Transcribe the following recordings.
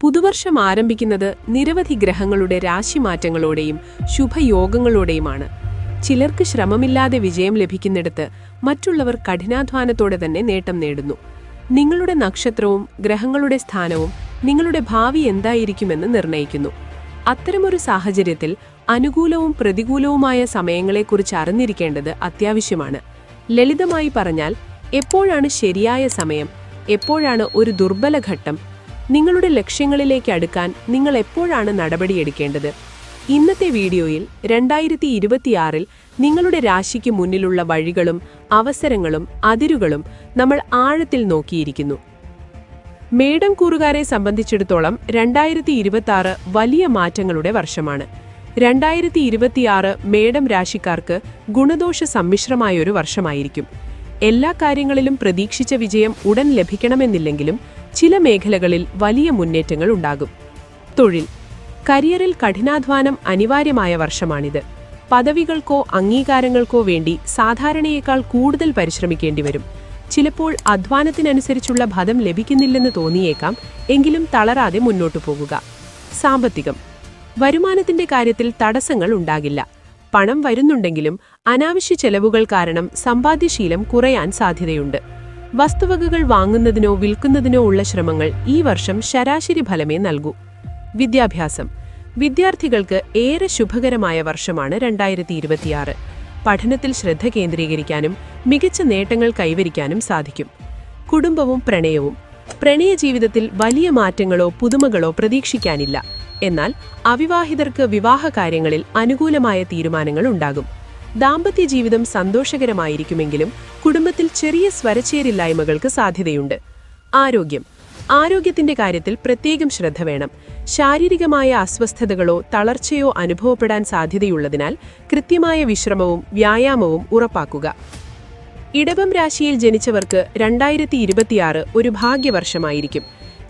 പുതുവർഷം ആരംഭിക്കുന്നത് നിരവധി ഗ്രഹങ്ങളുടെ രാശിമാറ്റങ്ങളോടെയും ശുഭയോഗങ്ങളോടെയുമാണ്. ചിലർക്ക് ശ്രമമില്ലാതെ വിജയം ലഭിക്കുന്നിടത്ത് മറ്റുള്ളവർ കഠിനാധ്വാനത്തോടെ തന്നെ നേട്ടം നേടുന്നു. നിങ്ങളുടെ നക്ഷത്രവും ഗ്രഹങ്ങളുടെ സ്ഥാനവും നിങ്ങളുടെ ഭാവി എന്തായിരിക്കുമെന്ന് നിർണയിക്കുന്നു. അത്തരമൊരു സാഹചര്യത്തിൽ അനുകൂലവും പ്രതികൂലവുമായ സമയങ്ങളെക്കുറിച്ച് അറിഞ്ഞിരിക്കേണ്ടത് അത്യാവശ്യമാണ്. ലളിതമായി പറഞ്ഞാൽ എപ്പോഴാണ് ശരിയായ സമയം എപ്പോഴാണ് ഒരു ദുർബല ഘട്ടം നിങ്ങളുടെ ലക്ഷ്യങ്ങളിലേക്ക് അടുക്കാൻ നിങ്ങൾ എപ്പോഴാണ് നടപടിയെടുക്കേണ്ടത്? ഇന്നത്തെ വീഡിയോയിൽ രണ്ടായിരത്തി ഇരുപത്തിയാറിൽ നിങ്ങളുടെ രാശിക്ക് മുന്നിലുള്ള വഴികളും അവസരങ്ങളും അതിരുകളും നമ്മൾ ആഴത്തിൽ നോക്കിയിരിക്കുന്നു. മേടം കൂറുകാരെ സംബന്ധിച്ചിടത്തോളം രണ്ടായിരത്തി ഇരുപത്തിയാറ് വലിയ മാറ്റങ്ങളുടെ വർഷമാണ്. രണ്ടായിരത്തി ഇരുപത്തിയാറ് മേടം രാശിക്കാർക്ക് ഗുണദോഷ സമ്മിശ്രമായൊരു വർഷമായിരിക്കും. എല്ലാ കാര്യങ്ങളിലും പ്രതീക്ഷിച്ച വിജയം ഉടൻ ലഭിക്കണമെന്നില്ലെങ്കിലും ചില മേഖലകളിൽ വലിയ മുന്നേറ്റങ്ങൾ ഉണ്ടാകും. തൊഴിൽ കരിയറിൽ കഠിനാധ്വാനം അനിവാര്യമായ വർഷമാണിത്. പദവികൾക്കോ അംഗീകാരങ്ങൾക്കോ വേണ്ടി സാധാരണയേക്കാൾ കൂടുതൽ പരിശ്രമിക്കേണ്ടി വരും. ചിലപ്പോൾ അധ്വാനത്തിനനുസരിച്ചുള്ള ഫലം ലഭിക്കുന്നില്ലെന്ന് തോന്നിയേക്കാം എങ്കിലും തളരാതെ മുന്നോട്ടു പോകുക. സാമ്പത്തികം വരുമാനത്തിന്റെ കാര്യത്തിൽ തടസ്സങ്ങൾ ഉണ്ടാകില്ല. പണം വരുന്നുണ്ടെങ്കിലും അനാവശ്യ ചെലവുകൾ കാരണം സമ്പാദ്യശീലം കുറയാൻ സാധ്യതയുണ്ട്. വസ്തുവകകൾ വാങ്ങുന്നതിനോ വിൽക്കുന്നതിനോ ഉള്ള ശ്രമങ്ങൾ ഈ വർഷം ശരാശരി ഫലമേ നൽകൂ. വിദ്യാഭ്യാസം. വിദ്യാർത്ഥികൾക്ക് ഏറെ ശുഭകരമായ വർഷമാണ് രണ്ടായിരത്തി ഇരുപത്തിയാറ് പഠനത്തിൽ ശ്രദ്ധ കേന്ദ്രീകരിക്കാനും മികച്ച നേട്ടങ്ങൾ കൈവരിക്കാനും സാധിക്കും. കുടുംബവും പ്രണയവും. പ്രണയ ജീവിതത്തിൽ വലിയ മാറ്റങ്ങളോ പുതുമകളോ പ്രതീക്ഷിക്കാനില്ല. എന്നാൽ അവിവാഹിതർക്ക് വിവാഹ കാര്യങ്ങളിൽ അനുകൂലമായ തീരുമാനങ്ങൾ ഉണ്ടാകും. ദാമ്പത്യ ജീവിതം സന്തോഷകരമായിരിക്കുമെങ്കിലും കുടുംബത്തിൽ ചെറിയ സ്വരച്ചേരില്ലായ്മകൾക്ക് സാധ്യതയുണ്ട്. ആരോഗ്യം. ആരോഗ്യത്തിന്റെ കാര്യത്തിൽ പ്രത്യേകം ശ്രദ്ധ വേണം. ശാരീരികമായ അസ്വസ്ഥതകളോ തളർച്ചയോ അനുഭവപ്പെടാൻ സാധ്യതയുള്ളതിനാൽ കൃത്യമായ വിശ്രമവും വ്യായാമവും ഉറപ്പാക്കുക. ഇടവം രാശിയിൽ ജനിച്ചവർക്ക് രണ്ടായിരത്തി ഇരുപത്തിയാറ് ഒരു ഭാഗ്യവർഷമായിരിക്കും.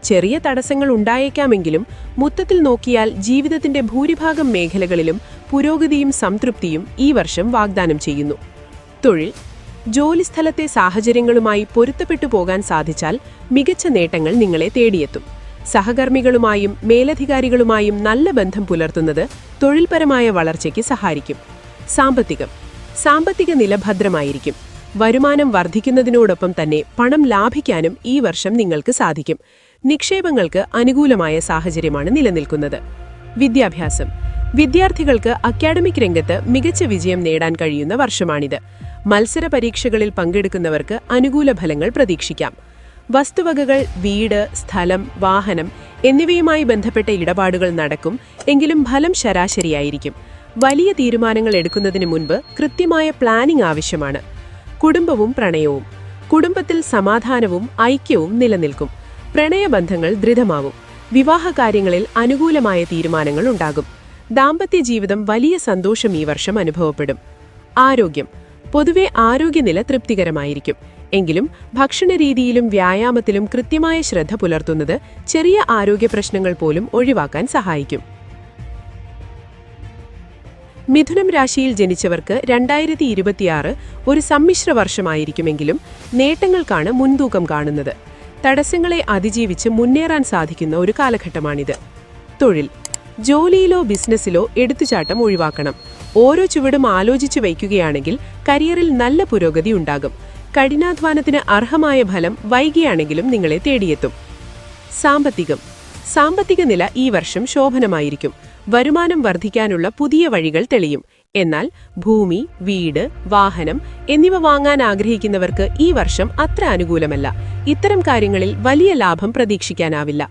ചെറിയ തടസ്സങ്ങൾ ഉണ്ടായേക്കാമെങ്കിലും മൊത്തത്തിൽ നോക്കിയാൽ ജീവിതത്തിന്റെ ഭൂരിഭാഗം മേഖലകളിലും പുരോഗതിയും സംതൃപ്തിയും ഈ വർഷം വാഗ്ദാനം ചെയ്യുന്നു. തൊഴിൽ ജോലിസ്ഥലത്തെ സാഹചര്യങ്ങളുമായി പൊരുത്തപ്പെട്ടു പോകാൻ സാധിച്ചാൽ മികച്ച നേട്ടങ്ങൾ നിങ്ങളെ തേടിയെത്തും. സഹകർമ്മികളുമായും മേലധികാരികളുമായും നല്ല ബന്ധം പുലർത്തുന്നത് തൊഴിൽപരമായ വളർച്ചയ്ക്ക് സഹായിക്കും. സാമ്പത്തികം സാമ്പത്തിക നില ഭദ്രമായിരിക്കും വരുമാനം വർദ്ധിക്കുന്നതിനോടൊപ്പം തന്നെ പണം ലാഭിക്കാനും ഈ വർഷം നിങ്ങൾക്ക് സാധിക്കും. നിക്ഷേപങ്ങൾക്ക് അനുകൂലമായ സാഹചര്യമാണ് നിലനിൽക്കുന്നത്. വിദ്യാഭ്യാസം വിദ്യാർത്ഥികൾക്ക് അക്കാഡമിക് രംഗത്ത് മികച്ച വിജയം നേടാൻ കഴിയുന്ന വർഷമാണിത്. മത്സര പരീക്ഷകളിൽ പങ്കെടുക്കുന്നവർക്ക് അനുകൂല ഫലങ്ങൾ പ്രതീക്ഷിക്കാം. വസ്തുവകകൾ വീട് സ്ഥലം വാഹനം എന്നിവയുമായി ബന്ധപ്പെട്ട ഇടപാടുകൾ നടക്കും എങ്കിലും ഫലം ശരാശരിയായിരിക്കും. വലിയ തീരുമാനങ്ങൾ എടുക്കുന്നതിന് മുൻപ് കൃത്യമായ പ്ലാനിംഗ് ആവശ്യമാണ്. കുടുംബവും പ്രണയവും കുടുംബത്തിൽ സമാധാനവും ഐക്യവും നിലനിൽക്കും. പ്രണയബന്ധങ്ങൾ ദൃഢമാവും. വിവാഹകാര്യങ്ങളിൽ അനുകൂലമായ തീരുമാനങ്ങൾ ഉണ്ടാകും. ദാമ്പത്യ ജീവിതം വലിയ സന്തോഷം ഈ വർഷം അനുഭവപ്പെടും. ആരോഗ്യം. പൊതുവെ ആരോഗ്യനില തൃപ്തികരമായിരിക്കും. എങ്കിലും ഭക്ഷണരീതിയിലും വ്യായാമത്തിലും കൃത്യമായ ശ്രദ്ധ പുലർത്തുന്നത് ചെറിയ ആരോഗ്യ പ്രശ്നങ്ങൾ പോലും ഒഴിവാക്കാൻ സഹായിക്കും. മിഥുനം രാശിയിൽ ജനിച്ചവർക്ക് രണ്ടായിരത്തി ഇരുപത്തിയാറ് ഒരു സമ്മിശ്ര വർഷമായിരിക്കുമെങ്കിലും നേട്ടങ്ങൾക്കാണ് മുൻതൂക്കം കാണുന്നത്. തടസ്സങ്ങളെ അതിജീവിച്ച് മുന്നേറാൻ സാധിക്കുന്ന ഒരു കാലഘട്ടമാണിത്. തൊഴിൽ. ജോലിയിലോ ബിസിനസ്സിലോ എടുത്തുചാട്ടം ഒഴിവാക്കണം. ഓരോ ചുവടും ആലോചിച്ചു വയ്ക്കുകയാണെങ്കിൽ കരിയറിൽ നല്ല പുരോഗതി ഉണ്ടാകും. കഠിനാധ്വാനത്തിന് അർഹമായ ഫലം വൈകിയാണെങ്കിലും നിങ്ങളെ തേടിയെത്തും. സാമ്പത്തികം. സാമ്പത്തിക നില ഈ വർഷം ശോഭനമായിരിക്കും. വരുമാനം വർദ്ധിക്കാനുള്ള പുതിയ വഴികൾ തെളിയും. എന്നാൽ ഭൂമി വീട് വാഹനം എന്നിവ വാങ്ങാൻ ആഗ്രഹിക്കുന്നവർക്ക് ഈ വർഷം അത്ര അനുകൂലമല്ല. ഇത്തരം കാര്യങ്ങളിൽ വലിയ ലാഭം പ്രതീക്ഷിക്കാനാവില്ല.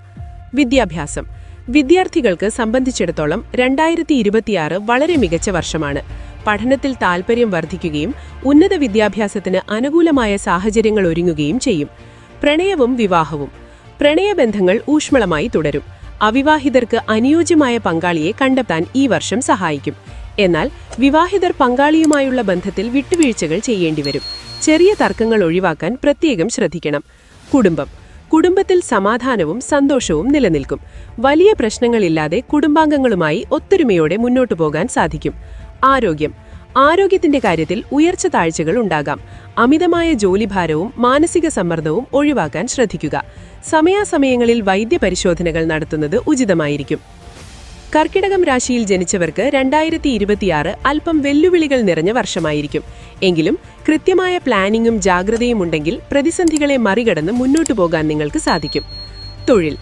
വിദ്യാഭ്യാസം. വിദ്യാർത്ഥികൾക്ക് സംബന്ധിച്ചിടത്തോളം രണ്ടായിരത്തി ഇരുപത്തിയാറ് വളരെ മികച്ച വർഷമാണ്. പഠനത്തിൽ താൽപര്യം വർദ്ധിക്കുകയും ഉന്നത വിദ്യാഭ്യാസത്തിന് അനുകൂലമായ സാഹചര്യങ്ങൾ ഒരുങ്ങുകയും ചെയ്യും. പ്രണയവും വിവാഹവും. പ്രണയബന്ധങ്ങൾ ഊഷ്മളമായി തുടരും. അവിവാഹിതർക്ക് അനുയോജ്യമായ പങ്കാളിയെ കണ്ടെത്താൻ ഈ വർഷം സഹായിക്കും. എന്നാൽ വിവാഹിതർ പങ്കാളിയുമായുള്ള ബന്ധത്തിൽ വിട്ടുവീഴ്ചകൾ ചെയ്യേണ്ടിവരും. ചെറിയ തർക്കങ്ങൾ ഒഴിവാക്കാൻ പ്രത്യേകം ശ്രദ്ധിക്കണം. കുടുംബം. കുടുംബത്തിൽ സമാധാനവും സന്തോഷവും നിലനിൽക്കും. വലിയ പ്രശ്നങ്ങളില്ലാതെ കുടുംബാംഗങ്ങളുമായി ഒത്തൊരുമയോടെ മുന്നോട്ടു പോകാൻ സാധിക്കും. ആരോഗ്യം. ആരോഗ്യത്തിന്റെ കാര്യത്തിൽ ഉയർച്ച താഴ്ചകൾ ഉണ്ടാകാം. അമിതമായ ജോലിഭാരവും മാനസിക സമ്മർദ്ദവും ഒഴിവാക്കാൻ ശ്രദ്ധിക്കുക. സമയാസമയങ്ങളിൽ വൈദ്യപരിശോധനകൾ നടത്തുന്നത് ഉചിതമായിരിക്കും. കർക്കിടകം രാശിയിൽ ജനിച്ചവർക്ക് രണ്ടായിരത്തി ഇരുപത്തിയാറ് അല്പം വെല്ലുവിളികൾ നിറഞ്ഞ വർഷമായിരിക്കും. എങ്കിലും കൃത്യമായ പ്ലാനിങ്ങും ജാഗ്രതയും ഉണ്ടെങ്കിൽ പ്രതിസന്ധികളെ മറികടന്ന് മുന്നോട്ടു പോകാൻ നിങ്ങൾക്ക് സാധിക്കും. തൊഴിൽ.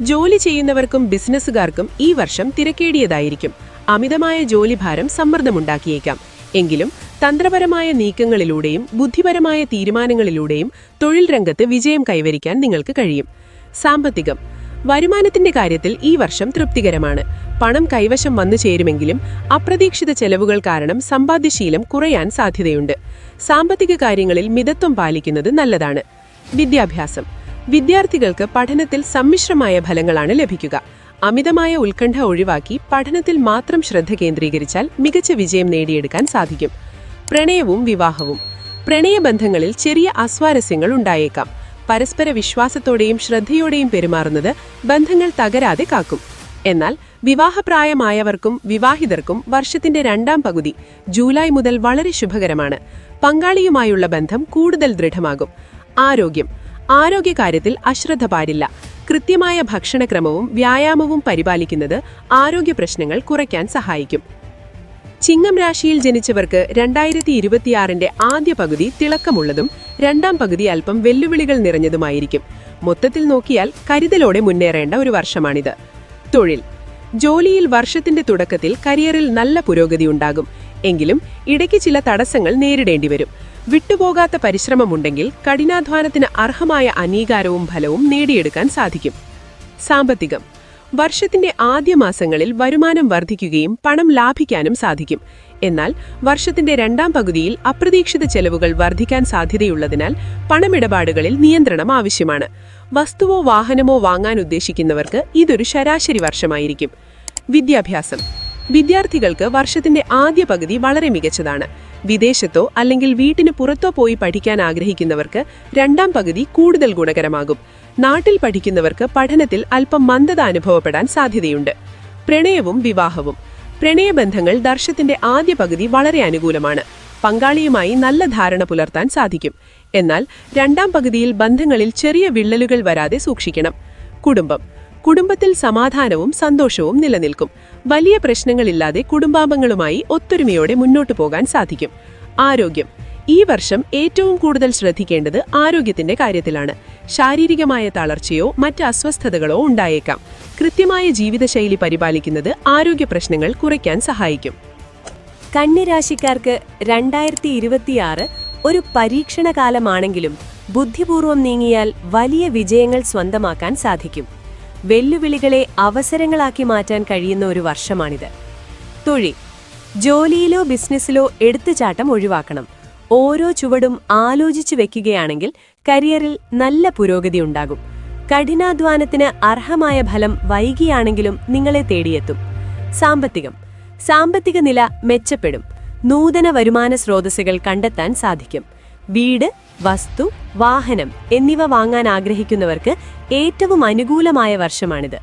ജോലി ചെയ്യുന്നവർക്കും ബിസിനസ്സുകാർക്കും ഈ വർഷം തിരക്കേടിയതായിരിക്കും. അമിതമായ ജോലിഭാരം സമ്മർദ്ദമുണ്ടാക്കിയേക്കാം. എങ്കിലും തന്ത്രപരമായ നീക്കങ്ങളിലൂടെയും ബുദ്ധിപരമായ തീരുമാനങ്ങളിലൂടെയും തൊഴിൽ രംഗത്ത് വിജയം കൈവരിക്കാൻ നിങ്ങൾക്ക് കഴിയും. സാമ്പത്തികം. വരുമാനത്തിന്റെ കാര്യത്തിൽ ഈ വർഷം തൃപ്തികരമാണ്. പണം കൈവശം വന്നു ചേരുമെങ്കിലും അപ്രതീക്ഷിത ചെലവുകൾ കാരണം സമ്പാദ്യശീലം കുറയാൻ സാധ്യതയുണ്ട്. സാമ്പത്തിക കാര്യങ്ങളിൽ മിതത്വം പാലിക്കുന്നത് നല്ലതാണ്. വിദ്യാഭ്യാസം. വിദ്യാർത്ഥികൾക്ക് പഠനത്തിൽ സമ്മിശ്രമായ ഫലങ്ങളാണ് ലഭിക്കുക. അമിതമായ ഉത്കണ്ഠ ഒഴിവാക്കി പഠനത്തിൽ മാത്രം ശ്രദ്ധ കേന്ദ്രീകരിച്ചാൽ മികച്ച വിജയം നേടിയെടുക്കാൻ സാധിക്കും. പ്രണയവും വിവാഹവും. പ്രണയബന്ധങ്ങളിൽ ചെറിയ അസ്വാരസ്യങ്ങൾ ഉണ്ടായേക്കാം. പരസ്പര വിശ്വാസത്തോടെയും ശ്രദ്ധയോടെയും പെരുമാറുന്നത് ബന്ധങ്ങൾ തകരാതെ കാക്കും. എന്നാൽ വിവാഹപ്രായമായവർക്കും വിവാഹിതർക്കും വർഷത്തിന്റെ രണ്ടാം പകുതി ജൂലൈ മുതൽ വളരെ ശുഭകരമാണ്. പങ്കാളിയുമായുള്ള ബന്ധം കൂടുതൽ ദൃഢമാകും. ആരോഗ്യം. ആരോഗ്യകാര്യത്തിൽ അശ്രദ്ധ പാടില്ല. കൃത്യമായ ഭക്ഷണക്രമവും വ്യായാമവും പരിപാലിക്കുന്നത് ആരോഗ്യ പ്രശ്നങ്ങൾ കുറയ്ക്കാൻ സഹായിക്കും. ചിങ്ങം രാശിയിൽ ജനിച്ചവർക്ക് രണ്ടായിരത്തി ഇരുപത്തിയാറിന്റെ ആദ്യ പകുതി തിളക്കമുള്ളതും രണ്ടാം പകുതി അല്പം വെല്ലുവിളികൾ നിറഞ്ഞതുമായിരിക്കും. മൊത്തത്തിൽ നോക്കിയാൽ കരുതലോടെ മുന്നേറേണ്ട ഒരു വർഷമാണിത്. തൊഴിൽ. ജോലിയിൽ വർഷത്തിന്റെ തുടക്കത്തിൽ കരിയറിൽ നല്ല പുരോഗതി ഉണ്ടാകും. എങ്കിലും ഇടയ്ക്ക് ചില തടസ്സങ്ങൾ നേരിടേണ്ടി വരും. വിട്ടുപോകാത്ത പരിശ്രമമുണ്ടെങ്കിൽ കഠിനാധ്വാനത്തിന് അർഹമായ അംഗീകാരവും ഫലവും നേടിയെടുക്കാൻ സാധിക്കും. സാമ്പത്തികം. വർഷത്തിന്റെ ആദ്യ മാസങ്ങളിൽ വരുമാനം വർദ്ധിക്കുകയും പണം ലാഭിക്കാനും സാധിക്കും. എന്നാൽ വർഷത്തിന്റെ രണ്ടാം പകുതിയിൽ അപ്രതീക്ഷിത ചെലവുകൾ വർദ്ധിക്കാൻ സാധ്യതയുള്ളതിനാൽ പണമിടപാടുകളിൽ നിയന്ത്രണം ആവശ്യമാണ്. വസ്തുവോ വാഹനമോ വാങ്ങാൻ ഉദ്ദേശിക്കുന്നവർക്ക് ഇതൊരു ശരാശരി വർഷമായിരിക്കും. വിദ്യാഭ്യാസം. വിദ്യാർത്ഥികൾക്ക് വർഷത്തിന്റെ ആദ്യ പകുതി വളരെ മികച്ചതാണ്. വിദേശത്തോ അല്ലെങ്കിൽ വീട്ടിന് പുറത്തോ പോയി പഠിക്കാൻ ആഗ്രഹിക്കുന്നവർക്ക് രണ്ടാം പകുതി കൂടുതൽ ഗുണകരമാകും. നാട്ടിൽ പഠിക്കുന്നവർക്ക് പഠനത്തിൽ അല്പം മന്ദത അനുഭവപ്പെടാൻ സാധ്യതയുണ്ട്. പ്രണയവും വിവാഹവും. പ്രണയബന്ധങ്ങൾ ദർശത്തിന്റെ ആദ്യ പകുതി വളരെ അനുകൂലമാണ്. പങ്കാളിയുമായി നല്ല ധാരണ പുലർത്താൻ സാധിക്കും. എന്നാൽ രണ്ടാം പകുതിയിൽ ബന്ധങ്ങളിൽ ചെറിയ വിള്ളലുകൾ വരാതെ സൂക്ഷിക്കണം. കുടുംബം. കുടുംബത്തിൽ സമാധാനവും സന്തോഷവും നിലനിൽക്കും. വലിയ പ്രശ്നങ്ങളില്ലാതെ കുടുംബാംഗങ്ങളുമായി ഒത്തൊരുമയോടെ മുന്നോട്ടു പോകാൻ സാധിക്കും. ആരോഗ്യം. ഈ വർഷം ഏറ്റവും കൂടുതൽ ശ്രദ്ധിക്കേണ്ടത് ആരോഗ്യത്തിന്റെ കാര്യത്തിലാണ്. ശാരീരികമായ തളർച്ചയോ മറ്റ് അസ്വസ്ഥതകളോ ഉണ്ടായേക്കാം. കൃത്യമായ ജീവിതശൈലി പരിപാലിക്കുന്നത് ആരോഗ്യ പ്രശ്നങ്ങൾ കുറയ്ക്കാൻ സഹായിക്കും. കന്യരാശിക്കാർക്ക് രണ്ടായിരത്തി ഇരുപത്തിയാറ് ഒരു പരീക്ഷണ കാലമാണെങ്കിലും ബുദ്ധിപൂർവം നീങ്ങിയാൽ വലിയ വിജയങ്ങൾ സ്വന്തമാക്കാൻ സാധിക്കും. വെല്ലുവിളികളെ അവസരങ്ങളാക്കി മാറ്റാൻ കഴിയുന്ന ഒരു വർഷമാണിത്. തൊഴിൽ. ജോലിയിലോ ബിസിനസ്സിലോ എടുത്തുചാട്ടം ഒഴിവാക്കണം. ഓരോ ചുവടും ആലോചിച്ചു വെക്കുകയാണെങ്കിൽ കരിയറിൽ നല്ല പുരോഗതി ഉണ്ടാകും. കഠിനാധ്വാനത്തിന് അർഹമായ ഫലം വൈകിയാണെങ്കിലും നിങ്ങളെ തേടിയെത്തും. സാമ്പത്തികം. സാമ്പത്തിക നില മെച്ചപ്പെടും. നൂതന വരുമാന സ്രോതസ്സുകൾ കണ്ടെത്താൻ സാധിക്കും. വീട് വസ്തു വാഹനം എന്നിവ വാങ്ങാൻ ആഗ്രഹിക്കുന്നവർക്ക് ഏറ്റവും അനുകൂലമായ വർഷമാണിത്.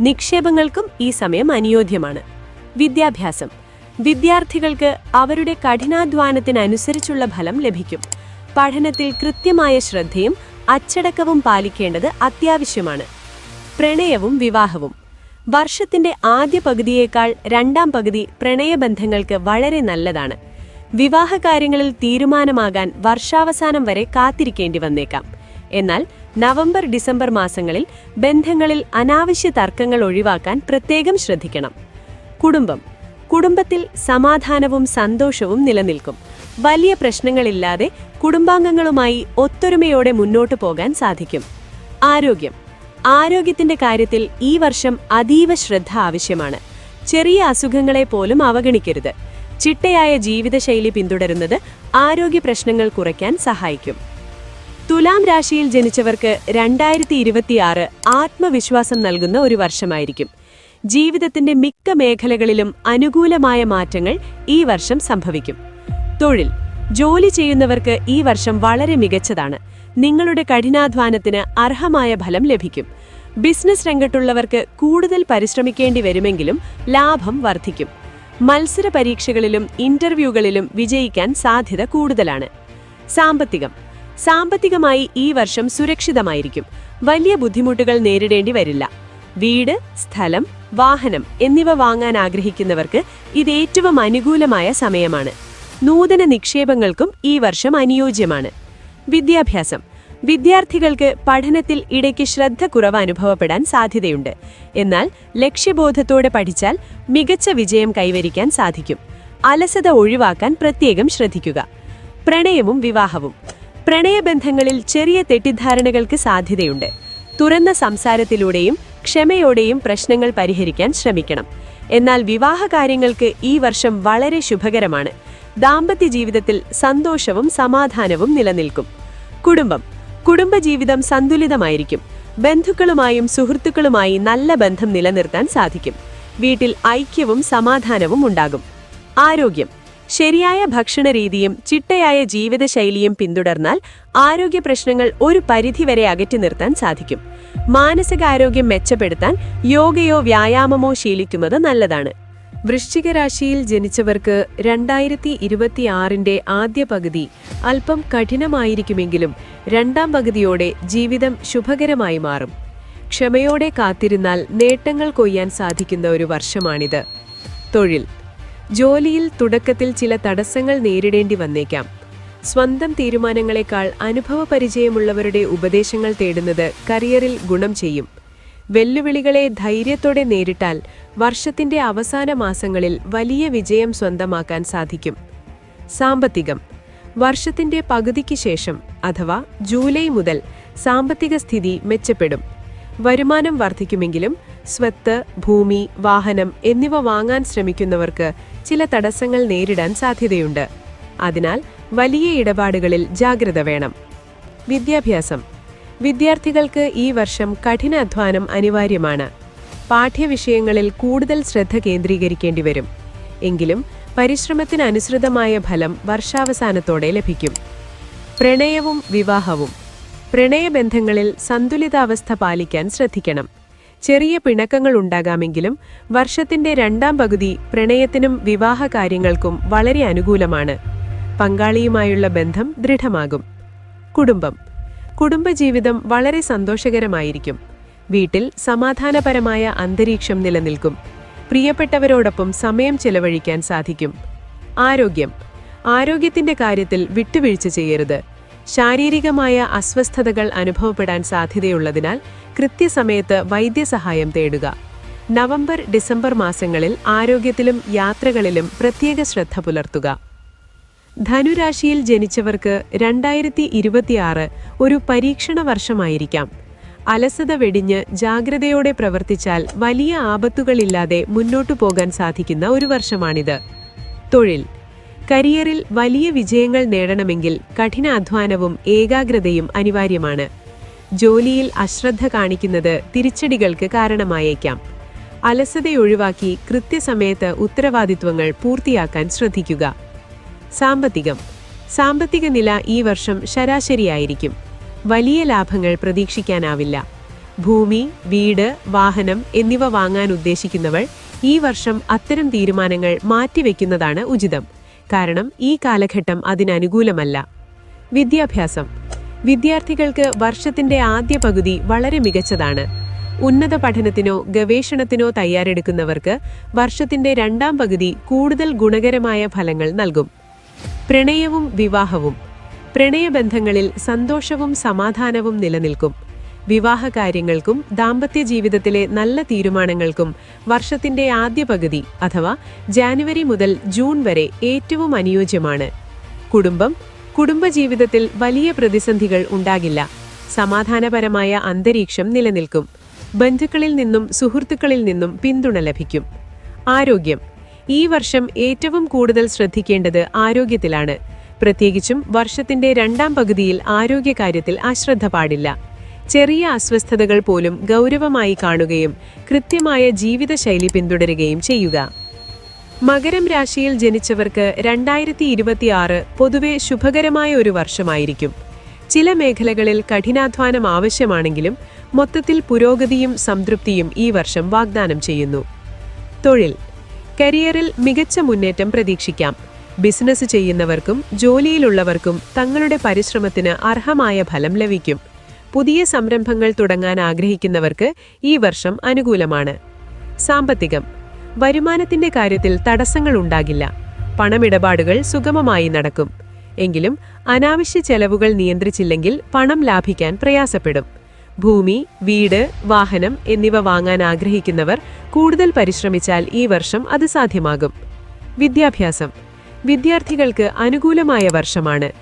നിക്ഷേപങ്ങൾക്കും ഈ സമയം അനുയോജ്യമാണ്. വിദ്യാഭ്യാസം. വിദ്യാർത്ഥികൾക്ക് അവരുടെ കഠിനാധ്വാനത്തിനനുസരിച്ചുള്ള ഫലം ലഭിക്കും. പഠനത്തിൽ കൃത്യമായ ശ്രദ്ധയും അച്ചടക്കവും പാലിക്കേണ്ടത് അത്യാവശ്യമാണ്. പ്രണയവും വിവാഹവും. വർഷത്തിന്റെ ആദ്യ പകുതിയേക്കാൾ രണ്ടാം പകുതി പ്രണയബന്ധങ്ങൾക്ക് വളരെ നല്ലതാണ്. വിവാഹ വിവാഹകാര്യങ്ങളിൽ തീരുമാനമാകാൻ വർഷാവസാനം വരെ കാത്തിരിക്കേണ്ടി വന്നേക്കാം. എന്നാൽ നവംബർ ഡിസംബർ മാസങ്ങളിൽ ബന്ധങ്ങളിൽ അനാവശ്യ തർക്കങ്ങൾ ഒഴിവാക്കാൻ പ്രത്യേകം ശ്രദ്ധിക്കണം. കുടുംബം. കുടുംബത്തിൽ സമാധാനവും സന്തോഷവും നിലനിൽക്കും. വലിയ പ്രശ്നങ്ങളില്ലാതെ കുടുംബാംഗങ്ങളുമായി ഒത്തൊരുമയോടെ മുന്നോട്ടു പോകാൻ സാധിക്കും. ആരോഗ്യം. ആരോഗ്യത്തിന്റെ കാര്യത്തിൽ ഈ വർഷം അതീവ ശ്രദ്ധ ആവശ്യമാണ്. ചെറിയ അസുഖങ്ങളെ പോലും അവഗണിക്കരുത്. ചിട്ടയായ ജീവിതശൈലി പിന്തുടരുന്നത് ആരോഗ്യ പ്രശ്നങ്ങൾ കുറയ്ക്കാൻ സഹായിക്കും. തുലാം രാശിയിൽ ജനിച്ചവർക്ക് രണ്ടായിരത്തി ഇരുപത്തിയാറ് ആത്മവിശ്വാസം നൽകുന്ന ഒരു വർഷമായിരിക്കും. ജീവിതത്തിന്റെ മിക്ക മേഖലകളിലും അനുകൂലമായ മാറ്റങ്ങൾ ഈ വർഷം സംഭവിക്കും. തൊഴിൽ. ജോലി ചെയ്യുന്നവർക്ക് ഈ വർഷം വളരെ മികച്ചതാണ്. നിങ്ങളുടെ കഠിനാധ്വാനത്തിന് അർഹമായ ഫലം ലഭിക്കും. ബിസിനസ് രംഗത്തുള്ളവർക്ക് കൂടുതൽ പരിശ്രമിക്കേണ്ടി വരുമെങ്കിലും ലാഭം വർദ്ധിക്കും. മത്സര പരീക്ഷകളിലും ഇന്റർവ്യൂകളിലും വിജയിക്കാൻ സാധ്യത കൂടുതലാണ്. സാമ്പത്തികം. സാമ്പത്തികമായി ഈ വർഷം സുരക്ഷിതമായിരിക്കും. വലിയ ബുദ്ധിമുട്ടുകൾ നേരിടേണ്ടി വരില്ല. വീട് സ്ഥലം വാഹനം എന്നിവ വാങ്ങാൻ ആഗ്രഹിക്കുന്നവർക്ക് ഇത് ഏറ്റവും അനുകൂലമായ സമയമാണ്. നൂതന നിക്ഷേപങ്ങൾക്കും ഈ വർഷം അനുയോജ്യമാണ്. വിദ്യാഭ്യാസം. വിദ്യാർത്ഥികൾക്ക് പഠനത്തിൽ ഇടയ്ക്ക് ശ്രദ്ധ കുറവ് അനുഭവപ്പെടാൻ സാധ്യതയുണ്ട്. എന്നാൽ ലക്ഷ്യബോധത്തോടെ പഠിച്ചാൽ മികച്ച വിജയം കൈവരിക്കാൻ സാധിക്കും. അലസത ഒഴിവാക്കാൻ പ്രത്യേകം ശ്രദ്ധിക്കുക. പ്രണയവും വിവാഹവും. പ്രണയബന്ധങ്ങളിൽ ചെറിയ തെറ്റിദ്ധാരണകൾക്ക് സാധ്യതയുണ്ട്. തുറന്ന സംസാരത്തിലൂടെയും ക്ഷമയോടെയും പ്രശ്നങ്ങൾ പരിഹരിക്കാൻ ശ്രമിക്കണം. എന്നാൽ വിവാഹ കാര്യങ്ങൾക്ക് ഈ വർഷം വളരെ ശുഭകരമാണ്. ദാമ്പത്യ ജീവിതത്തിൽ സന്തോഷവും സമാധാനവും നിലനിൽക്കും. കുടുംബം. കുടുംബജീവിതം സന്തുലിതമായിരിക്കും. ബന്ധുക്കളുമായും സുഹൃത്തുക്കളുമായി നല്ല ബന്ധം നിലനിർത്താൻ സാധിക്കും. വീട്ടിൽ ഐക്യവും സമാധാനവും ഉണ്ടാകും. ആരോഗ്യം. ശരിയായ ഭക്ഷണരീതിയും ചിട്ടയായ ജീവിതശൈലിയും പിന്തുടർന്നാൽ ആരോഗ്യ പ്രശ്നങ്ങൾ ഒരു പരിധിവരെ അകറ്റി നിർത്താൻ സാധിക്കും. മാനസികാരോഗ്യം മെച്ചപ്പെടുത്താൻ യോഗയോ വ്യായാമമോ ശീലിക്കുന്നത് നല്ലതാണ്. വൃശ്ചിക രാശിയിൽ ജനിച്ചവർക്ക് രണ്ടായിരത്തി ഇരുപത്തിയാറിന്റെ ആദ്യ പകുതി അല്പം കഠിനമായിരിക്കുമെങ്കിലും രണ്ടാം പകുതിയോടെ ജീവിതം ശുഭകരമായി മാറും. ക്ഷമയോടെ കാത്തിരുന്നാൽ നേട്ടങ്ങൾ കൊയ്യാൻ സാധിക്കുന്ന ഒരു വർഷമാണിത്. തൊഴിൽ. ജോലിയിൽ തുടക്കത്തിൽ ചില തടസ്സങ്ങൾ നേരിടേണ്ടി വന്നേക്കാം. സ്വന്തം തീരുമാനങ്ങളെക്കാൾ അനുഭവ പരിചയമുള്ളവരുടെ ഉപദേശങ്ങൾ തേടുന്നത് കരിയറിൽ ഗുണം ചെയ്യും. വെല്ലുവിളികളെ ധൈര്യത്തോടെ നേരിട്ടാൽ വർഷത്തിന്റെ അവസാന മാസങ്ങളിൽ വലിയ വിജയം സ്വന്തമാക്കാൻ സാധിക്കും. സാമ്പത്തികം. വർഷത്തിന്റെ പകുതിക്ക് ശേഷം അഥവാ ജൂലൈ മുതൽ സാമ്പത്തിക സ്ഥിതി മെച്ചപ്പെടും. വരുമാനം വർദ്ധിക്കുമെങ്കിലും സ്വത്ത് ഭൂമി വാഹനം എന്നിവ വാങ്ങാൻ ശ്രമിക്കുന്നവർക്ക് ചില തടസ്സങ്ങൾ നേരിടാൻ സാധ്യതയുണ്ട്. അതിനാൽ വലിയ ഇടപാടുകളിൽ ജാഗ്രത വേണം. വിദ്യാഭ്യാസം. വിദ്യാർത്ഥികൾക്ക് ഈ വർഷം കഠിന കഠിനാധ്വാനം അനിവാര്യമാണ്. പാഠ്യവിഷയങ്ങളിൽ കൂടുതൽ ശ്രദ്ധ കേന്ദ്രീകരിക്കേണ്ടി വരും. എങ്കിലും പരിശ്രമത്തിനനുസൃതമായ ഫലം വർഷാവസാനത്തോടെ ലഭിക്കും. പ്രണയവും വിവാഹവും. പ്രണയബന്ധങ്ങളിൽ സന്തുലിതാവസ്ഥ പാലിക്കാൻ ശ്രദ്ധിക്കണം. ചെറിയ പിണക്കങ്ങൾ ഉണ്ടാകാമെങ്കിലും വർഷത്തിന്റെ രണ്ടാം പകുതി പ്രണയത്തിനും വിവാഹ കാര്യങ്ങൾക്കും വളരെ അനുകൂലമാണ്. പങ്കാളിയുമായുള്ള ബന്ധം ദൃഢമാകും. കുടുംബം. കുടുംബജീവിതം വളരെ സന്തോഷകരമായിരിക്കും. വീട്ടിൽ സമാധാനപരമായ അന്തരീക്ഷം നിലനിൽക്കും. പ്രിയപ്പെട്ടവരോടൊപ്പം സമയം ചെലവഴിക്കാൻ സാധിക്കും. ആരോഗ്യം. ആരോഗ്യത്തിന്റെ കാര്യത്തിൽ വിട്ടുവീഴ്ച ചെയ്യരുത്. ശാരീരികമായ അസ്വസ്ഥതകൾ അനുഭവപ്പെടാൻ സാധ്യതയുള്ളതിനാൽ കൃത്യസമയത്ത് വൈദ്യസഹായം തേടുക. നവംബർ ഡിസംബർ മാസങ്ങളിൽ ആരോഗ്യത്തിലും യാത്രകളിലും പ്രത്യേക ശ്രദ്ധ പുലർത്തുക. ധനുരാശിയിൽ ജനിച്ചവർക്ക് രണ്ടായിരത്തി ഇരുപത്തിയാറ് ഒരു പരീക്ഷണ വർഷമായിരിക്കാം. അലസത വെടിഞ്ഞ് ജാഗ്രതയോടെ പ്രവർത്തിച്ചാൽ വലിയ ആപത്തുകളില്ലാതെ മുന്നോട്ടു പോകാൻ സാധിക്കുന്ന ഒരു വർഷമാണിത്. തൊഴിൽ. കരിയറിൽ വലിയ വിജയങ്ങൾ നേടണമെങ്കിൽ കഠിനാധ്വാനവും ഏകാഗ്രതയും അനിവാര്യമാണ്. ജോലിയിൽ അശ്രദ്ധ കാണിക്കുന്നത് തിരിച്ചടികൾക്ക് കാരണമായേക്കാം. അലസതയൊഴിവാക്കി കൃത്യസമയത്ത് ഉത്തരവാദിത്വങ്ങൾ പൂർത്തിയാക്കാൻ ശ്രദ്ധിക്കുക. സാമ്പത്തികം. സാമ്പത്തിക നില ഈ വർഷം ശരാശരിയായിരിക്കും. വലിയ ലാഭങ്ങൾ പ്രതീക്ഷിക്കാനാവില്ല. ഭൂമി വീട് വാഹനം എന്നിവ വാങ്ങാൻ ഉദ്ദേശിക്കുന്നവൾ ഈ വർഷം അത്തരം തീരുമാനങ്ങൾ മാറ്റിവെക്കുന്നതാണ് ഉചിതം. കാരണം ഈ കാലഘട്ടം അതിനനുകൂലമല്ല. വിദ്യാഭ്യാസം. വിദ്യാർത്ഥികൾക്ക് വർഷത്തിന്റെ ആദ്യ പകുതി വളരെ മികച്ചതാണ്. ഉന്നത പഠനത്തിനോ ഗവേഷണത്തിനോ തയ്യാറെടുക്കുന്നവർക്ക് വർഷത്തിന്റെ രണ്ടാം പകുതി കൂടുതൽ ഗുണകരമായ ഫലങ്ങൾ നൽകും. പ്രണയവും വിവാഹവും. പ്രണയബന്ധങ്ങളിൽ സന്തോഷവും സമാധാനവും നിലനിൽക്കും. വിവാഹ കാര്യങ്ങൾക്കും ദാമ്പത്യ ജീവിതത്തിലെ നല്ല തീരുമാനങ്ങൾക്കും വർഷത്തിന്റെ ആദ്യ പകുതി അഥവാ ജാനുവരി മുതൽ ജൂൺ വരെ ഏറ്റവും അനുയോജ്യമാണ്. കുടുംബം കുടുംബജീവിതത്തിൽ വലിയ പ്രതിസന്ധികൾ ഉണ്ടാകില്ല. സമാധാനപരമായ അന്തരീക്ഷം നിലനിൽക്കും. ബന്ധുക്കളിൽ നിന്നും സുഹൃത്തുക്കളിൽ നിന്നും പിന്തുണ ലഭിക്കും. ആരോഗ്യം ഈ വർഷം ഏറ്റവും കൂടുതൽ ശ്രദ്ധിക്കേണ്ടത് ആരോഗ്യത്തിലാണ്. പ്രത്യേകിച്ചും വർഷത്തിന്റെ രണ്ടാം പകുതിയിൽ ആരോഗ്യകാര്യത്തിൽ അശ്രദ്ധ പാടില്ല. ചെറിയ അസ്വസ്ഥതകൾ പോലും ഗൗരവമായി കാണുകയും കൃത്യമായ ജീവിതശൈലി പിന്തുടരുകയും ചെയ്യുക. മകരം രാശിയിൽ ജനിച്ചവർക്ക് രണ്ടായിരത്തി ഇരുപത്തിയാറ് പൊതുവെ ശുഭകരമായ ഒരു വർഷമായിരിക്കും. ചില മേഖലകളിൽ കഠിനാധ്വാനം ആവശ്യമാണെങ്കിലും മൊത്തത്തിൽ പുരോഗതിയും സംതൃപ്തിയും ഈ വർഷം വാഗ്ദാനം ചെയ്യുന്നു. തൊഴിൽ കരിയറിൽ മികച്ച മുന്നേറ്റം പ്രതീക്ഷിക്കാം. ബിസിനസ് ചെയ്യുന്നവർക്കും ജോലിയിലുള്ളവർക്കും തങ്ങളുടെ പരിശ്രമത്തിന് അർഹമായ ഫലം ലഭിക്കും. പുതിയ സംരംഭങ്ങൾ തുടങ്ങാൻ ആഗ്രഹിക്കുന്നവർക്ക് ഈ വർഷം അനുകൂലമാണ്. സാമ്പത്തികം. വരുമാനത്തിന്റെ കാര്യത്തിൽ തടസ്സങ്ങൾ ഉണ്ടാകില്ല. പണമിടപാടുകൾ സുഗമമായി നടക്കും. എങ്കിലും അനാവശ്യ ചെലവുകൾ നിയന്ത്രിച്ചില്ലെങ്കിൽ പണം ലാഭിക്കാൻ പ്രയാസപ്പെടും. ഭൂമി വീട് വാഹനം എന്നിവ വാങ്ങാൻ ആഗ്രഹിക്കുന്നവർ കൂടുതൽ പരിശ്രമിച്ചാൽ ഈ വർഷം അത് സാധ്യമാകും. വിദ്യാഭ്യാസം. വിദ്യാർത്ഥികൾക്ക് അനുകൂലമായ വർഷമാണ്.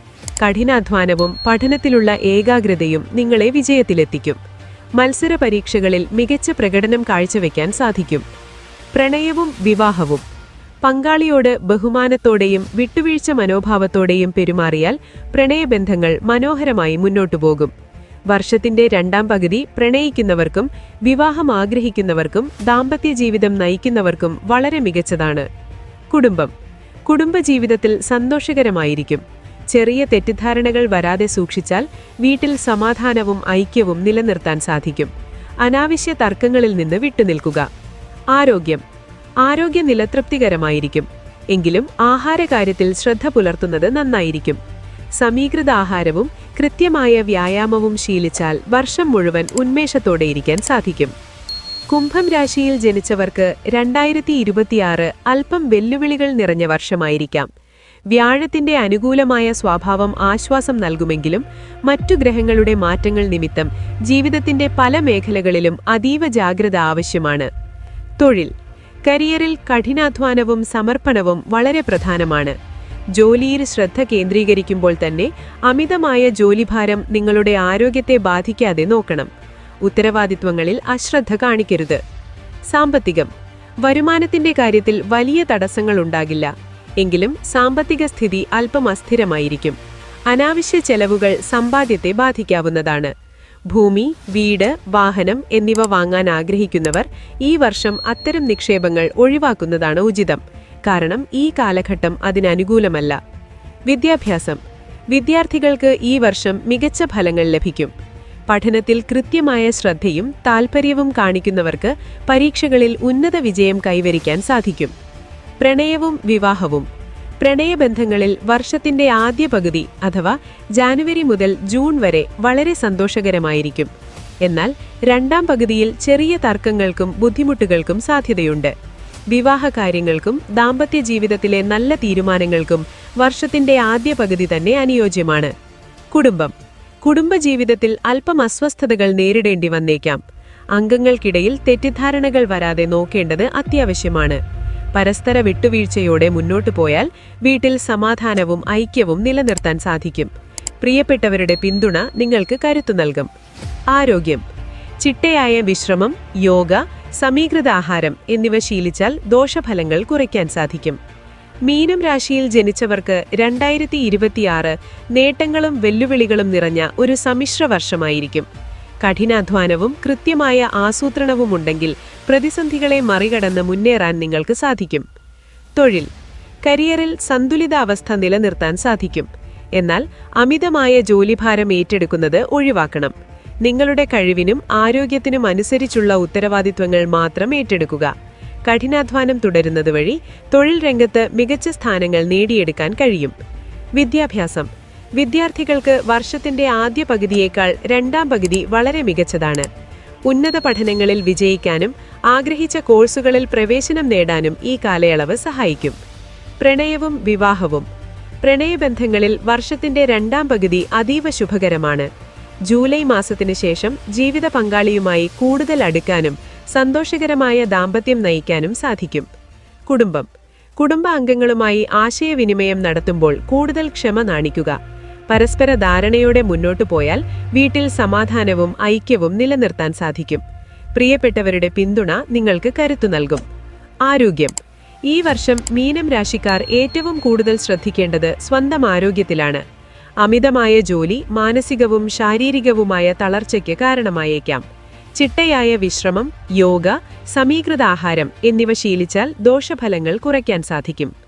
കഠിനാധ്വാനവും പഠനത്തിലുള്ള ഏകാഗ്രതയും നിങ്ങളെ വിജയത്തിലെത്തിക്കും. മത്സര പരീക്ഷകളിൽ മികച്ച പ്രകടനം കാഴ്ചവെക്കാൻ സാധിക്കും. പ്രണയവും വിവാഹവും. പങ്കാളിയോട് ബഹുമാനത്തോടെയും വിട്ടുവീഴ്ച മനോഭാവത്തോടെയും പെരുമാറിയാൽ പ്രണയബന്ധങ്ങൾ മനോഹരമായി മുന്നോട്ടു പോകും വർഷത്തിന്റെ രണ്ടാം പകുതി പ്രണയിക്കുന്നവർക്കും വിവാഹം ആഗ്രഹിക്കുന്നവർക്കും ദാമ്പത്യ ജീവിതം നയിക്കുന്നവർക്കും വളരെ മികച്ചതാണ്. കുടുംബം. കുടുംബജീവിതത്തിൽ സന്തോഷകരമായിരിക്കും. ചെറിയ തെറ്റിദ്ധാരണകൾ വരാതെ സൂക്ഷിച്ചാൽ വീട്ടിൽ സമാധാനവും ഐക്യവും നിലനിർത്താൻ സാധിക്കും. അനാവശ്യ തർക്കങ്ങളിൽ നിന്ന് വിട്ടുനിൽക്കുക. ആരോഗ്യം. ആരോഗ്യ നിലതൃപ്തികരമായിരിക്കും. എങ്കിലും ആഹാരകാര്യത്തിൽ ശ്രദ്ധ പുലർത്തുന്നത് നന്നായിരിക്കും. സമീകൃത ആഹാരവും കൃത്യമായ വ്യായാമവും ശീലിച്ചാൽ വർഷം മുഴുവൻ ഉന്മേഷത്തോടെ ഇരിക്കാൻ സാധിക്കും. കുംഭം രാശിയിൽ ജനിച്ചവർക്ക് രണ്ടായിരത്തി ഇരുപത്തിയാറ് അല്പം വെല്ലുവിളികൾ നിറഞ്ഞ വർഷമായിരിക്കാം. വ്യാഴത്തിന്റെ അനുകൂലമായ സ്വഭാവം ആശ്വാസം നൽകുമെങ്കിലും മറ്റു ഗ്രഹങ്ങളുടെ മാറ്റങ്ങൾ നിമിത്തം ജീവിതത്തിന്റെ പല മേഖലകളിലും അതീവ ജാഗ്രത ആവശ്യമാണ്. തൊഴിൽ. കരിയറിൽ കഠിനാധ്വാനവും സമർപ്പണവും വളരെ പ്രധാനമാണ്. ജോലിയിൽ ശ്രദ്ധ കേന്ദ്രീകരിക്കുമ്പോൾ തന്നെ അമിതമായ ജോലിഭാരം നിങ്ങളുടെ ആരോഗ്യത്തെ ബാധിക്കാതെ നോക്കണം. ഉത്തരവാദിത്വങ്ങളിൽ അശ്രദ്ധ കാണിക്കരുത്. സാമ്പത്തികം. വരുമാനത്തിന്റെ കാര്യത്തിൽ വലിയ തടസ്സങ്ങൾ ഉണ്ടാകില്ല. എങ്കിലും സാമ്പത്തിക സ്ഥിതി അല്പം അസ്ഥിരമായിരിക്കും. അനാവശ്യ ചെലവുകൾ സമ്പാദ്യത്തെ ബാധിക്കാവുന്നതാണ്. ഭൂമി വീട് വാഹനം എന്നിവ വാങ്ങാൻ ആഗ്രഹിക്കുന്നവർ ഈ വർഷം അത്തരം നിക്ഷേപങ്ങൾ ഒഴിവാക്കുന്നതാണ് ഉചിതം. കാരണം ഈ കാലഘട്ടം അതിനനുകൂലമല്ല. വിദ്യാഭ്യാസം. വിദ്യാർത്ഥികൾക്ക് ഈ വർഷം മികച്ച ഫലങ്ങൾ ലഭിക്കും. പഠനത്തിൽ കൃത്യമായ ശ്രദ്ധയും താൽപ്പര്യവും കാണിക്കുന്നവർക്ക് പരീക്ഷകളിൽ ഉന്നത വിജയം കൈവരിക്കാൻ സാധിക്കും. പ്രണയവും വിവാഹവും. പ്രണയബന്ധങ്ങളിൽ വർഷത്തിന്റെ ആദ്യ പകുതി അഥവാ ജാനുവരി മുതൽ ജൂൺ വരെ വളരെ സന്തോഷകരമായിരിക്കും. എന്നാൽ രണ്ടാം പകുതിയിൽ ചെറിയ തർക്കങ്ങൾക്കും ബുദ്ധിമുട്ടുകൾക്കും സാധ്യതയുണ്ട്. വിവാഹകാര്യങ്ങൾക്കും ദാമ്പത്യ ജീവിതത്തിലെ നല്ല തീരുമാനങ്ങൾക്കും വർഷത്തിന്റെ ആദ്യ പകുതി തന്നെ അനുയോജ്യമാണ്. കുടുംബം. കുടുംബജീവിതത്തിൽ അല്പം അസ്വസ്ഥതകൾ നേരിടേണ്ടി വന്നേക്കാം. അംഗങ്ങൾക്കിടയിൽ തെറ്റിദ്ധാരണകൾ വരാതെ നോക്കേണ്ടത് അത്യാവശ്യമാണ്. പരസ്പര വിട്ടുവീഴ്ചയോടെ മുന്നോട്ടു പോയാൽ വീട്ടിൽ സമാധാനവും ഐക്യവും നിലനിർത്താൻ സാധിക്കും. പ്രിയപ്പെട്ടവരുടെ പിന്തുണ നിങ്ങൾക്ക് കരുത്തു നൽകും. ആരോഗ്യം. ചിട്ടയായ വിശ്രമം യോഗ സമീകൃത ആഹാരം എന്നിവ ശീലിച്ചാൽ ദോഷഫലങ്ങൾ കുറയ്ക്കാൻ സാധിക്കും. മീനം രാശിയിൽ ജനിച്ചവർക്ക് രണ്ടായിരത്തി ഇരുപത്തിയാറ് നേട്ടങ്ങളും വെല്ലുവിളികളും നിറഞ്ഞ ഒരു സമ്മിശ്ര വർഷമായിരിക്കും. കഠിനാധ്വാനവും കൃത്യമായ ആസൂത്രണവും ഉണ്ടെങ്കിൽ പ്രതിസന്ധികളെ മറികടന്ന് മുന്നേറാൻ നിങ്ങൾക്ക് സാധിക്കും. തൊഴിൽ. കരിയറിൽ സന്തുലിതാവസ്ഥ നിലനിർത്താൻ സാധിക്കും. എന്നാൽ അമിതമായ ജോലിഭാരം ഏറ്റെടുക്കുന്നത് ഒഴിവാക്കണം. നിങ്ങളുടെ കഴിവിനും ആരോഗ്യത്തിനും അനുസരിച്ചുള്ള ഉത്തരവാദിത്വങ്ങൾ മാത്രം ഏറ്റെടുക്കുക. കഠിനാധ്വാനം തുടരുന്നത് വഴി തൊഴിൽ രംഗത്ത് മികച്ച സ്ഥാനങ്ങൾ നേടിയെടുക്കാൻ കഴിയും. വിദ്യാഭ്യാസം. വിദ്യാർത്ഥികൾക്ക് വർഷത്തിന്റെ ആദ്യ പകുതിയേക്കാൾ രണ്ടാം പകുതി വളരെ മികച്ചതാണ്. ഉന്നത പഠനങ്ങളിൽ വിജയിക്കാനും ആഗ്രഹിച്ച കോഴ്സുകളിൽ പ്രവേശനം നേടാനും ഈ കാലയളവ് സഹായിക്കും. പ്രണയവും വിവാഹവും. പ്രണയബന്ധങ്ങളിൽ വർഷത്തിന്റെ രണ്ടാം പകുതി അതീവ ശുഭകരമാണ്. ജൂലൈ മാസത്തിനു ശേഷം ജീവിത പങ്കാളിയുമായി കൂടുതൽ അടുക്കാനും സന്തോഷകരമായ ദാമ്പത്യം നയിക്കാനും സാധിക്കും. കുടുംബം. കുടുംബ അംഗങ്ങളുമായി ആശയവിനിമയം നടത്തുമ്പോൾ കൂടുതൽ ക്ഷമ നാണിക്കുക. പരസ്പര ധാരണയോടെ മുന്നോട്ടു പോയാൽ വീട്ടിൽ സമാധാനവും ഐക്യവും നിലനിർത്താൻ സാധിക്കും. പ്രിയപ്പെട്ടവരുടെ പിന്തുണ നിങ്ങൾക്ക് കരുത്തു നൽകും. ആരോഗ്യം. ഈ വർഷം മീനം രാശിക്കാർ ഏറ്റവും കൂടുതൽ ശ്രദ്ധിക്കേണ്ടത് സ്വന്തം ആരോഗ്യത്തിലാണ്. അമിതമായ ജോലി മാനസികവും ശാരീരികവുമായ തളർച്ചയ്ക്ക് കാരണമായേക്കാം. ചിട്ടയായ വിശ്രമം യോഗ സമീകൃത ആഹാരം എന്നിവ ശീലിച്ചാൽ ദോഷഫലങ്ങൾ കുറയ്ക്കാൻ സാധിക്കും.